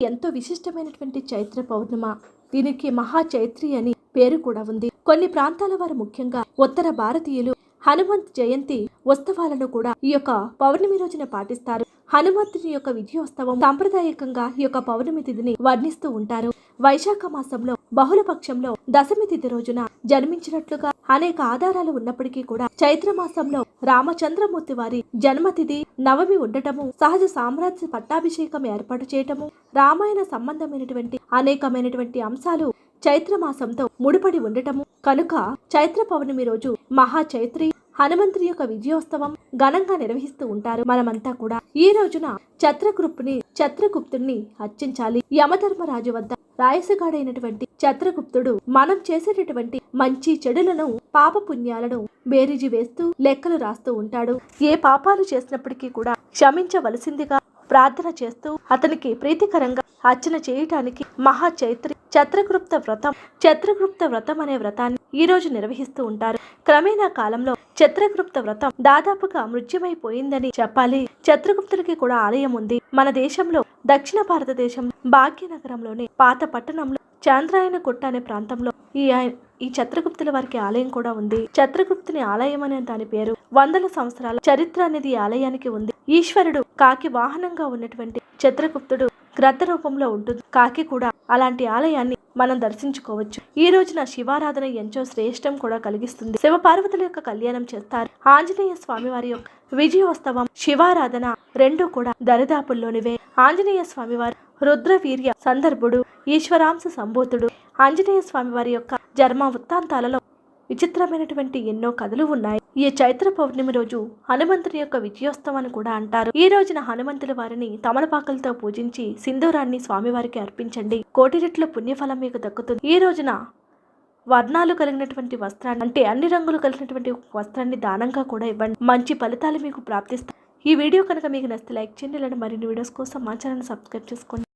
ఎంతో విశిష్టమైనటువంటి చైత్ర పౌర్ణమ. దీనికి మహా చైత్రి అని పేరు కూడా ఉంది. కొన్ని ప్రాంతాల వారు ముఖ్యంగా ఉత్తర భారతీయులు హనుమంత్ జయంతి ఉత్సవాలను కూడా ఈ యొక్క పౌర్ణమి రోజున పాటిస్తారు. హనుమంతుని యొక్క విజయోత్సవం సాంప్రదాయకంగా ఈ యొక్క పౌర్ణమి తిథిని వర్ణిస్తూ ఉంటారు. వైశాఖ మాసంలో బహుళ పక్షంలో దశమి తిథి రోజున జన్మించినట్లుగా అనేక ఆధారాలు ఉన్నప్పటికీ కూడా చైత్ర మాసంలో రామచంద్రమూర్తి వారి జన్మతిథి నవమి ఉండటము సహజ సామ్రాజ్య పట్టాభిషేకం ఏర్పాటు చేయటము రామాయణ సంబంధమైనటువంటి అనేకమైనటువంటి అంశాలు చైత్ర మాసంతో ముడిపడి ఉండటము. కనుక చైత్ర పౌర్ణమి రోజు మహా చైత్రి హనుమంతుని యొక్క విజయోత్సవం ఘనంగా నిర్వహిస్తూ ఉంటారు. మనమంతా కూడా ఈ రోజున చత్రగుప్తుని చత్రగుప్తుని అర్చించాలి. యమధర్మరాజు వద్ద రాయసగాడైనటువంటి చత్రగుప్తుడు మనం చేసేటటువంటి మంచి చెడులను పాప పుణ్యాలను బేరీజి వేస్తూ లెక్కలు రాస్తూ ఉంటాడు. ఏ పాపాలు చేసినప్పటికీ కూడా క్షమించవలసిందిగా ప్రార్థన చేస్తూ అతనికి ప్రీతికరంగా అర్చన చేయటానికి మహా చైత్రి చత్రగుప్త వ్రతం చత్రగుప్త వ్రతం అనే వ్రతాన్ని ఈ రోజు నిర్వహిస్తూ ఉంటారు. క్రమేణా కాలంలో చత్రగుప్త వ్రతం దాదాపుగా మృత్యమైపోయిందని చెప్పాలి. చత్రగుప్తుడికి కూడా ఆలయం ఉంది. మన దేశంలో దక్షిణ భారతదేశం భాగ్యనగరంలోని పాత పట్టణంలో చాంద్రాయన కొట్ట అనే ప్రాంతంలో ఈ ఈ చత్రగుప్తుల వారికి ఆలయం కూడా ఉంది. చత్రగుప్తుని ఆలయం అనే దాని పేరు వందల సంవత్సరాల చరిత్ర అనేది ఈ ఆలయానికి ఉంది. ఈశ్వరుడు కాకి వాహనంగా ఉన్నటువంటి చత్రగుప్తుడు గ్రద్ద రూపంలో ఉంటుంది. కాకి కూడా అలాంటి ఆలయాన్ని మనం దర్శించుకోవచ్చు. ఈ రోజున శివారాధన ఎంతో శ్రేష్టం కూడా కలిగిస్తుంది. శివపార్వతుల యొక్క కళ్యాణం చేస్తారు. ఆంజనేయ స్వామి వారి యొక్క విజయోత్సవం శివారాధన రెండు కూడా దరిదాపుల్లోనివే. ఆంజనేయ స్వామివారు రుద్రవీర్య సందర్భుడు ఈశ్వరాంశ సంబూతుడు ఆంజనేయ స్వామి వారి యొక్క జన్మ వృత్తాంతాలలో విచిత్రమైనటువంటి ఎన్నో కథలు ఉన్నాయి. ఈ చైత్ర పౌర్ణమి రోజు హనుమంతుని యొక్క విజయోత్సవం అని కూడా అంటారు. ఈ రోజున హనుమంతుల వారిని తమలపాకలతో పూజించి సింధూరాన్ని స్వామివారికి అర్పించండి. కోటి రెట్ల పుణ్యఫలం మీకు దక్కుతుంది. ఈ రోజున వర్ణాలు కలిగినటువంటి వస్త్రాన్ని అంటే అన్ని రంగులు కలిగినటువంటి వస్త్రాన్ని దానంగా కూడా ఇవ్వండి. మంచి ఫలితాలు మీకు ప్రాప్తిస్తాయి. ఈ వీడియో కనుక మీకు నచ్చితే లైక్ చేయండి. ఇలాంటి మరిన్ని వీడియోస్ కోసం మా ఛానల్ సబ్స్క్రైబ్ చేసుకోండి.